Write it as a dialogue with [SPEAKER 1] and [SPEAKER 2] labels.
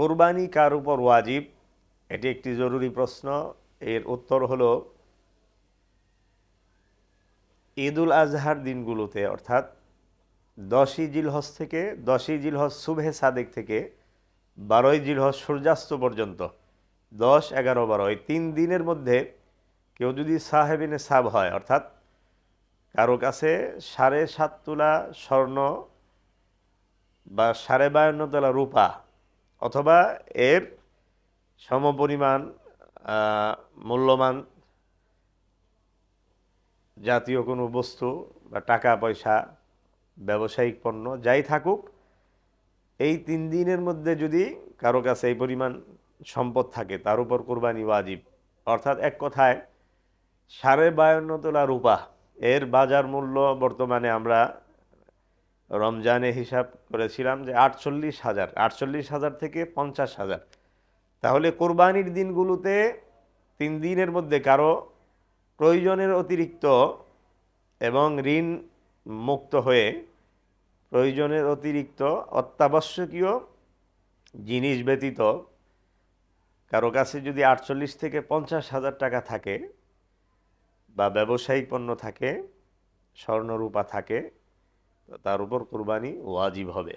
[SPEAKER 1] কোরবানি কার উপর ওয়াজিব? এটি একটি জরুরি প্রশ্ন। এর উত্তর হলো, ঈদুল আজহার দিনগুলোতে, অর্থাৎ দশই জিলহজ থেকে, দশই জিলহজ শুভে সাদেক থেকে, বারোই জিলহজ সূর্যাস্ত পর্যন্ত, দশ, এগারো, বারো, এই তিন দিনের মধ্যে কেউ যদি সাহেবিনে সাব হয়, অর্থাৎ কারও কাছে সাড়ে সাত তোলা স্বর্ণ বা সাড়ে বায়ান্ন তোলা রূপা অথবা এর সমপরিমাণ মূল্যমান জাতীয় কোনো বস্তু বা টাকা, পয়সা, ব্যবসায়িক পণ্য যাই থাকুক, এই তিন দিনের মধ্যে যদি কারও কাছে এই পরিমাণ সম্পদ থাকে, তার উপর কোরবানি ওয়াজিব। অর্থাৎ এক কথায়, সাড়ে বায়ান্ন তোলা রূপা, এর বাজার মূল্য বর্তমানে আমরা রমজানে হিসাব করেছিলাম যে আটচল্লিশ হাজার আটচল্লিশ হাজার থেকে পঞ্চাশ হাজার। তাহলে কোরবানির দিনগুলোতে তিন দিনের মধ্যে কারও প্রয়োজনের অতিরিক্ত এবং ঋণ মুক্ত হয়ে প্রয়োজনের অতিরিক্ত অত্যাবশ্যকীয় জিনিস ব্যতীত কারও কাছে যদি আটচল্লিশ থেকে পঞ্চাশ হাজার টাকা থাকে বা ব্যবসায়িক পণ্য থাকে, স্বর্ণরূপা থাকে তার উপর কোরবানি ওয়াজিব হবে।